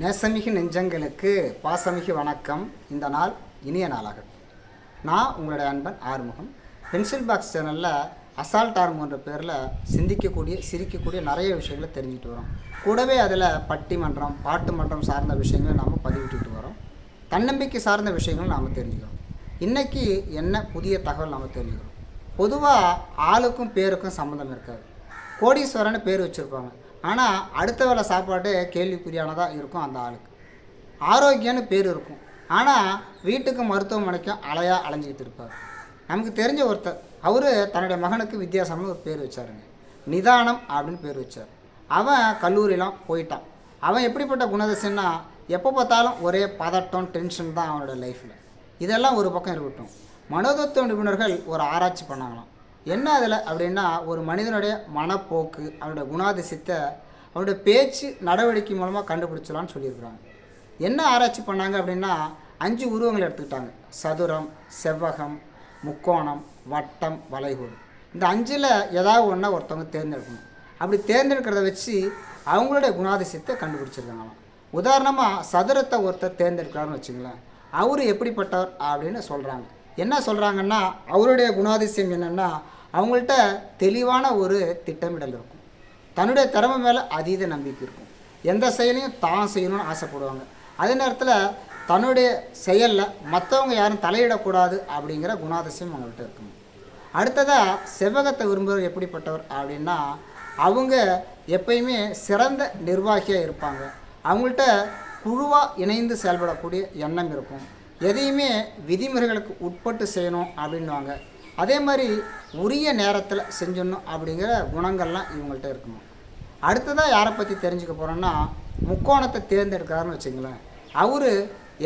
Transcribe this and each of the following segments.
நேசமிகு நெஞ்சங்களுக்கு பாசமிகு வணக்கம். இந்த நாள் இனிய நாளாகட்டும் நான் உங்களுடைய அன்பன் ஆறுமுகம். பென்சில் பாக்ஸ் சேனலில் அசால்ட் ஆறுமுகன்ற பேரில் சிந்திக்கக்கூடிய சிரிக்கக்கூடிய நிறைய விஷயங்களை தெரிஞ்சுட்டு வரோம். கூடவே அதில் பட்டிமன்றம் பாட்டு மன்றம் சார்ந்த விஷயங்களை நாம் பதிவிட்டுட்டு வரோம். தன்னம்பிக்கை சார்ந்த விஷயங்களும் நாம் தெரிஞ்சுக்கிறோம். இன்றைக்கி என்ன புதிய தகவல் நாம் தெரிஞ்சுக்கிறோம்? பொதுவாக ஆளுக்கும் பேருக்கும் சம்மந்தம் இருக்காது. கோடீஸ்வரன்னு பேர் வச்சுருப்பாங்க. ஆனால் அடுத்த வேலை சாப்பாடு கேள்விக்குறியானதாக இருக்கும் அந்த ஆளுக்கு. ஆரோக்கியம்னு பேர் இருக்கும். ஆனால் வீட்டுக்கு மருத்துவமனைக்கும் அலையாக அலைஞ்சிக்கிட்டு இருப்பார். நமக்கு தெரிஞ்ச ஒருத்தர் அவர் தன்னுடைய மகனுக்கு வித்தியாசம்னு ஒரு பேர் வச்சாருங்க. நிதானம் அப்படின்னு பேர் வச்சார். அவன் கல்லூரியெலாம் போயிட்டான். அவன் எப்படிப்பட்ட குணதசைன்னா எப்போ பார்த்தாலும் ஒரே பதட்டம் டென்ஷன் தான் அவனோட லைஃப்பில் இதெல்லாம் ஒரு பக்கம் இருக்கட்டும். மனோதத்துவ நிபுணர்கள் ஒரு ஆராய்ச்சி பண்ணாங்களாம். என்ன அதில்? அப்படின்னா ஒரு மனிதனுடைய மனப்போக்கு அவனுடைய குணாதிசயத்தை அவனுடைய பேச்சு நடவடிக்கை மூலமாக கண்டுபிடிச்சலான்னு சொல்லியிருக்கிறாங்க. என்ன ஆராய்ச்சி பண்ணாங்க அப்படின்னா அஞ்சு உருவங்களை எடுத்துக்கிட்டாங்க. சதுரம் செவ்வகம் முக்கோணம் வட்டம் வளைகோடு. இந்த அஞ்சில் ஏதாவது ஒன்றா ஒருத்தவங்க தேர்ந்தெடுக்கணும். அப்படி தேர்ந்தெடுக்கிறத வச்சு அவங்களுடைய குணாதிசயத்தை கண்டுபிடிச்சிருக்காங்களாம். உதாரணமாக சதுரத்தை ஒருத்தர் தேர்ந்தெடுக்கிறாருன்னு வச்சுங்களேன். அவர் எப்படிப்பட்டவர் அப்படின்னு சொல்கிறாங்க என்ன சொல்கிறாங்கன்னா அவருடைய குணாதிசயம் என்னென்னா அவங்கள்ட்ட தெளிவான ஒரு திட்டமிடல் இருக்கும். தன்னுடைய திறமை மேலே அதீத நம்பிக்கை இருக்கும். எந்த செயலையும் தான் செய்யணும்னு ஆசைப்படுவாங்க. அதே நேரத்தில் தன்னுடைய செயலில் மற்றவங்க யாரும் தலையிடக்கூடாது அப்படிங்கிற குணாதிசயம் அவங்கள்ட்ட இருக்கும். அடுத்ததாக செவ்வகத்தை விரும்புகிறவர் எப்படிப்பட்டவர் அப்படின்னா அவங்க எப்பயுமே சிறந்த நிர்வாகியாக இருப்பாங்க. அவங்கள்ட்ட குழுவாக இணைந்து செயல்படக்கூடிய எண்ணம் இருக்கும். எதையுமே விதிமுறைகளுக்கு உட்பட்டு செய்யணும் அப்படின்வாங்க அதே மாதிரி உரிய நேரத்தில் செஞ்சிடணும் அப்படிங்கிற குணங்கள்லாம் இவங்கள்ட்ட இருக்கணும் அடுத்ததாக யாரை பற்றி தெரிஞ்சுக்க போகிறோன்னா முக்கோணத்தை தேர்ந்தெடுக்கிறாருன்னு வச்சுங்களேன். அவர்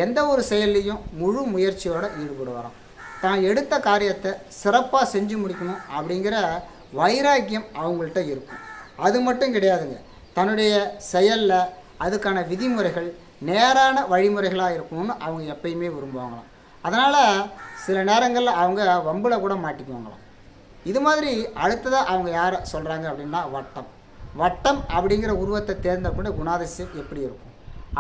எந்த ஒரு செயல்லையும் முழு முயற்சியோடு ஈடுபடுவாராம். தான் எடுத்த காரியத்தை சிறப்பாக செஞ்சு முடிக்கணும் அப்படிங்கிற வைராக்கியம் அவங்கள்ட்ட இருக்கும். அது மட்டும் கிடையாதுங்க. தன்னுடைய செயலில் அதுக்கான விதிமுறைகள் நேரான வழிமுறைகளாக இருக்கணும்னு அவங்க எப்பயுமே விரும்புவாங்களாம். அதனால் சில நேரங்களில் அவங்க வம்பில் கூட மாட்டிக்குவாங்களாம். இது மாதிரி அடுத்ததாக அவங்க யாரை சொல்கிறாங்க அப்படின்னா வட்டம். வட்டம் அப்படிங்கிற உருவத்தை தேர்ந்தெடுக்கிற குணாதிசயம் எப்படி இருக்கும்?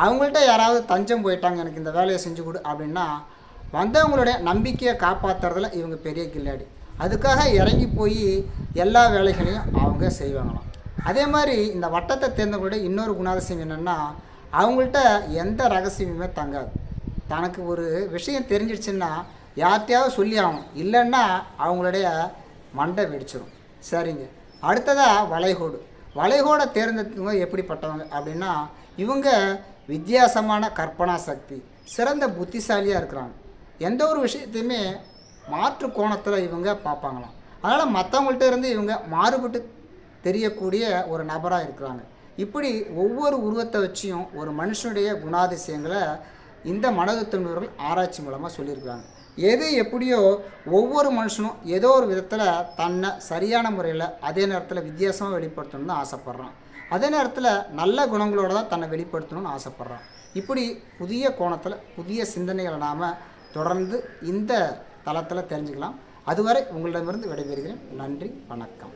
அவங்கள்ட்ட யாராவது தஞ்சம் போயிட்டாங்க எனக்கு இந்த வேலையை செஞ்சு கொடு அப்படின்னா வந்தவங்களுடைய நம்பிக்கையை காப்பாற்றுறதுல இவங்க பெரிய கில்லாடி. அதுக்காக இறங்கி போய் எல்லா வேலைகளையும் அவங்க செய்வாங்களாம். அதே மாதிரி இந்த வட்டத்தை தேர்ந்தவங்களுடைய இன்னொரு குணாதிசயம் என்னென்னா அவங்கள்ட்ட எந்த ரகசியமுமே தங்காது. தனக்கு ஒரு விஷயம் தெரிஞ்சிடுச்சுன்னா யார்கிட்டையாவது சொல்லி ஆகணும். இல்லைன்னா அவங்களுடைய மண்டை வெடிச்சிடும் சரிங்க. அடுத்ததாக வளைகோடு. வளைகோடை தேர்ந்தெடுத்தவங்க எப்படிப்பட்டவங்க? அப்படின்னா இவங்க வித்தியாசமான கற்பனா சக்தி சிறந்த புத்திசாலியாக இருக்கிறாங்க. எந்த ஒரு விஷயத்தையுமே மாற்று கோணத்தில் இவங்க பார்ப்பாங்களாம். அதனால் மற்றவங்கள்ட்ட இருந்து இவங்க மாறுபட்டு தெரியக்கூடிய ஒரு நபராக இருக்கிறாங்க. இப்படி ஒவ்வொரு உருவத்தை வச்சியும் ஒரு மனுஷனுடைய குணாதிசயங்களை இந்த மனதத்துவர்கள் ஆராய்ச்சி மூலமாக சொல்லியிருக்கிறாங்க. எது எப்படியோ ஒவ்வொரு மனுஷனும் ஏதோ ஒரு விதத்தில் தன்னை சரியான முறையில் அதே நேரத்தில் வித்தியாசமாக வெளிப்படுத்தணும்னு ஆசைப்பட்றான். அதே நேரத்தில் நல்ல குணங்களோட தான் தன்னை வெளிப்படுத்தணும்னு ஆசைப்பட்றான். இப்படி புதிய கோணத்தில் புதிய சிந்தனைகளை நாம் தொடர்ந்து இந்த தளத்தில் தெரிஞ்சுக்கலாம். அதுவரை உங்களிடமிருந்து விடைபெறுகிறேன். நன்றி வணக்கம்.